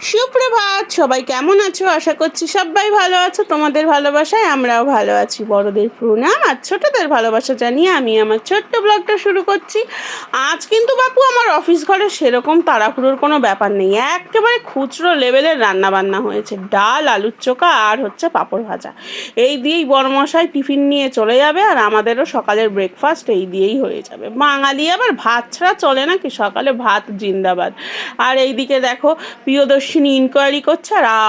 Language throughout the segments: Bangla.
সুপ্রভাত, সবাই কেমন আছো? আশা করছি সবাই ভালো আছো। তোমাদের ভালোবাসায় আমরাও ভালো আছি। বড়দের প্রণাম আর ছোটদের ভালোবাসা জানিয়ে আমি আমার ছোট্ট ব্লগটা শুরু করছি। আজ কিন্তু বাপু আমার অফিস ঘরে সেরকম তাড়াহুড়োর কোনো ব্যাপার নেই। একেবারে খুচরো লেভেলের রান্না বান্না হয়েছে। ডাল, আলুর চোখা আর হচ্ছে পাঁপড় ভাজা। এই দিয়েই বড়মশাই টিফিন নিয়ে চলে যাবে আর আমাদেরও সকালের ব্রেকফাস্ট এই দিয়েই হয়ে যাবে। বাঙালি আবার ভাত ছাড়া চলে না কি সকালে ভাত জিন্দাবাদ। আর এইদিকে দেখো প্রিয়দর্শিনী ইনকোয়ারি করছে আর আ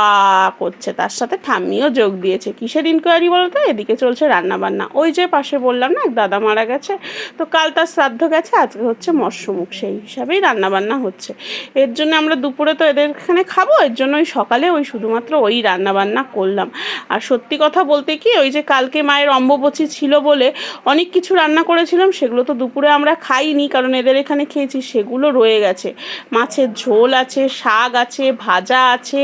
করছে। তার সাথে ঠাম্মিও যোগ দিয়েছে। কিসের ইনকোয়ারি বলো তো এদিকে চলছে রান্না বান্না ওই যে পাশে বললাম না, এক দাদা মারা গেছে। তো কাল তার শ্রাদ্ধ গেছে, আজকে হচ্ছে মৎস্যমুখ। সেই হিসাবেই রান্না বান্না হচ্ছে। এর জন্য আমরা দুপুরে তো এদের এখানে খাব, এর জন্য ওই সকালে ওই শুধুমাত্র ওই রান্না বান্না করলাম। আর সত্যি কথা বলতে কি, ওই যে কালকে মায়ের অম্বুবচী ছিল বলে অনেক কিছু রান্না করেছিলাম, সেগুলো তো দুপুরে আমরা খাইনি, কারণ এদের এখানে খেয়েছি, সেগুলো রয়ে গেছে। মাছের ঝোল আছে, শাক আছে ভাজা আছে,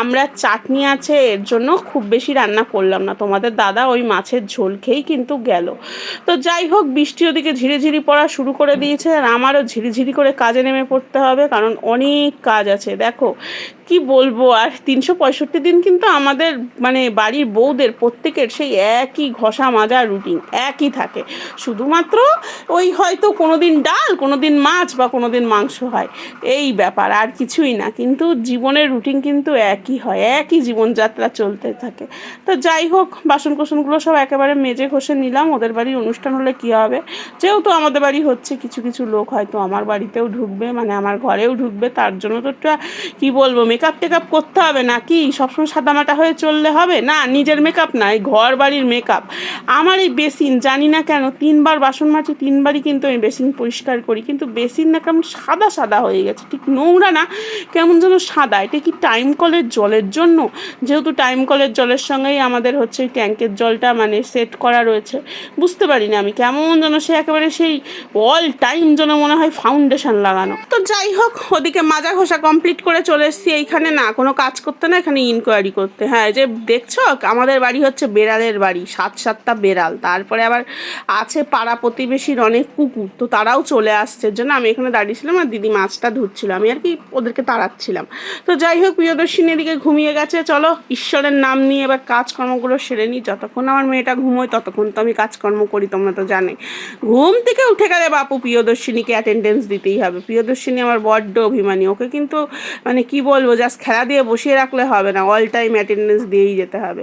আমরা চাটনি আছে, এর জন্য খুব বেশি রান্না করলাম না। তোমাদের দাদা ওই মাছের ঝোল খেয়েই কিন্তু গেল। তো যাই হোক, বৃষ্টি ওদিকে ঝিরিঝিরি পড়া শুরু করে দিয়েছে, আর আমারও ঝিরিঝিরি করে কাজে নেমে পড়তে হবে, কারণ অনেক কাজ আছে। দেখো, কি বলব, আর তিনশো পঁয়ষট্টি দিন কিন্তু আমাদের মানে বাড়ির বউদের প্রত্যেকের সেই একই ঘষা মাজা রুটিন একই থাকে। শুধুমাত্র ওই হয়তো কোনো দিন ডাল কোনো দিন মাছ বা কোনো দিন মাংস হয়, এই ব্যাপার, আর কিছুই না। কিন্তু জীবনের রুটিন কিন্তু একই হয়, একই জীবনযাত্রা চলতে থাকে। তো যাই হোক বাসন কোসনগুলো সব একেবারে মেজে ঘষে নিলাম, ওদের বাড়ির অনুষ্ঠান হলে কী হবে? যেহেতু আমাদের বাড়ি হচ্ছে, কিছু কিছু লোক হয়তো আমার বাড়িতেও ঢুকবে মানে আমার ঘরেও ঢুকবে, তার জন্য তো একটা, কী বলব মেকআপ টেকআপ করতে হবে না কি সবসময় সাদামাটা হয়ে চললে হবে? না, নিজের মেকআপ না, এই ঘর বাড়ির মেকআপ আমার এই বেসিন জানি না কেন, তিনবার বাসন মাজি, তিনবারই কিন্তু আমি বেসিন পরিষ্কার করি, কিন্তু বেসিন না কেমন সাদা সাদা হয়ে গেছে। ঠিক নোংরা না, কেমন যেন সাদা, এটা কি টাইম কলের জলের জন্য? যেহেতু টাইম কলের জলের সঙ্গেই আমাদের হচ্ছে ট্যাঙ্কের জলটা মানে সেট করা রয়েছে। বুঝতে পারি না আমি, কেমন যেন সে একেবারে সেই অল টাইম যেন মনে হয় ফাউন্ডেশন লাগানো। তো যাই হোক, ওদিকে মাজা ঘষা কমপ্লিট করে চলে এসেছি। এইখানে না, কোনো কাজ করতে না, এখানে ইনকোয়ারি করতে। হ্যাঁ যে দেখছ, আমাদের বাড়ি হচ্ছে বেড়ালের বাড়ি, সাত সাতটা বেড়াল। তারপরে আবার আছে পাড়া প্রতিবেশীর অনেক কুকুর, তো তারাও চলে আসছে। জন্য আমি এখানে দাঁড়িয়েছিলাম আর দিদি মাছটা ধুচ্ছিল আমি আর কি ওদেরকে তাড়াচ্ছিলাম। তো যাই হোক, প্রিয়দর্শিনী এদিকে ঘুমিয়ে গেছে। চলো, ঈশ্বরের নাম নিয়ে এবার কাজকর্মগুলো সেরে নিই। যতক্ষণ আমার মেয়েটা ঘুমোয়, ততক্ষণ তো আমি কাজকর্ম করি, তোমরা তো জানে ঘুম থেকে উঠে গেলে বাপু প্রিয়দর্শিনীকে অ্যাটেন্ডেন্স দিতেই হবে। প্রিয়দর্শিনী আমার বড্ড অভিমানী। ওকে কিন্তু মানে কি বলব জাস্ট খেলা দিয়ে বসিয়ে রাখলে হবে না। অল টাইম অ্যাটেন্ডেন্স দিয়েই যেতে হবে।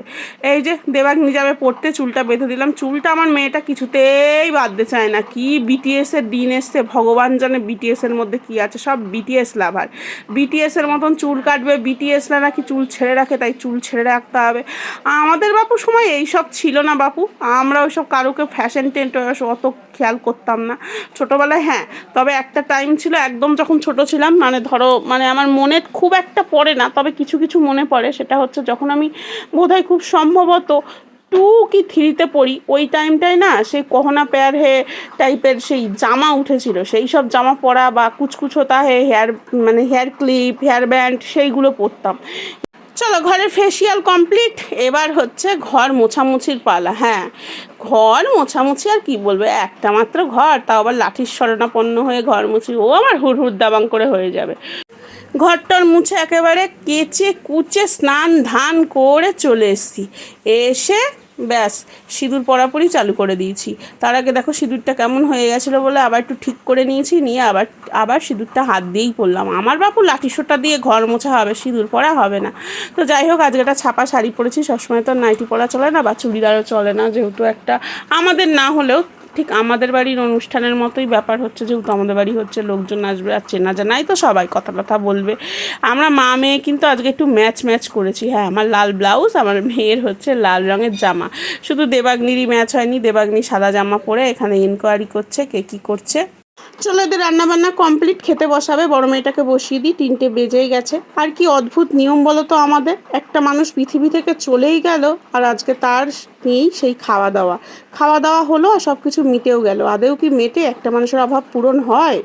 এই যে দেবাগ্নি যাবে পড়তে চুলটা বেঁধে দিলাম। চুলটা আমার মেয়েটা কিছুতেই বাঁধতে চায় না। কি বিটিএসের দিন এসছে, ভগবান জানে বিটিএসের মধ্যে কি আছে, সব বিটিএস লাভার বিটিএসের মতন চুল কাটবে বিটিএস না নাকি চুল ছেড়ে রাখে, তাই চুল ছেড়ে রাখতে হবে। আমাদের বাপু সময় এইসব ছিল না বাপু। আমরা ওইসব কারোকে ফ্যাশন টেন্ট অত খেয়াল করতাম না। ছোটোবেলায় হ্যাঁ তবে একটা টাইম ছিল, একদম যখন ছোট ছিলাম মানে ধরো মানে আমার মনে খুব একটা পড়ে না, তবে কিছু কিছু মনে পড়ে। সেটা হচ্ছে যখন আমি বোধহয় খুব সম্ভবত টু কি থ্রিতে পড়ি। ওই টাইমটায় না সেই কহনা পেয়ার হে টাইপের সেই জামা উঠেছিল। সেই সব জামা পরা বা কুচকুচোতা হে হেয়ার মানে হেয়ার ক্লিপ হেয়ার ব্যান্ড সেইগুলো পরতাম। চলো ঘরের ফেসিয়াল কমপ্লিট এবার হচ্ছে ঘর মোছামুছির পালা। হ্যাঁ ঘর মোছামুছি আর কি বলবে? একটা মাত্র ঘর, তাও আবার লাঠির শরণাপন্ন হয়ে ঘর মুছি, ও আমার হুড় হুড় দাবাং করে হয়ে যাবে। ঘরটার মুছে একেবারে কেচে কুচে স্নান ধান করে চলে এসেছি। এসে ব্যাস, সিঁদুর পরাপরই চালু করে দিয়েছি। তার আগে দেখো সিঁদুরটা কেমন হয়ে গেছিল বলে আবার একটু ঠিক করে নিয়েছি, নিয়ে আবার আবার সিঁদুরটা হাত দিয়েই পরলাম আমার বাপু লাঠিসোটা দিয়ে ঘর মোছা হবে, সিঁদুর পরা হবে না। তো যাই হোক, আজকে একটা ছাপা শাড়ি পরেছি, সবসময় তো নাইটি পরা চলে না বা চুড়িদারও চলে না যেহেতু একটা। আমাদের না হলেও ঠিক আমাদের বাড়ির অনুষ্ঠানের মতোই ব্যাপার হচ্ছে, যেহেতু আমাদের বাড়ি হচ্ছে লোকজন আসবে আর চেনা জানাই তো সবাই, কথা কথা বলবে। আমরা মা মেয়ে কিন্তু আজকে একটু ম্যাচ ম্যাচ করেছি। হ্যাঁ আমার লাল ব্লাউজ, আমার মেয়ের হচ্ছে লাল রঙের জামা। শুধু দেবাগ্নিরই ম্যাচ হয়নি, দেবাগ্নি সাদা জামা পরে এখানে ইনকোয়ারি করছে কে কী করছে। চলো এদের রান্নাবান্না কমপ্লিট খেতে বসাবে। বড় মেয়েটাকে বসিয়ে দিই, তিনটে বেজেই গেছে। আর কি অদ্ভুত নিয়ম বলো তো আমাদের। একটা মানুষ পৃথিবী থেকে চলেই গেল আর আজকে তার নেই সেই খাওয়া দাওয়া খাওয়া দাওয়া হলো আর সব কিছু মিটেও গেল। আদেও কি মেটে একটা মানুষের অভাব পূরণ হয়?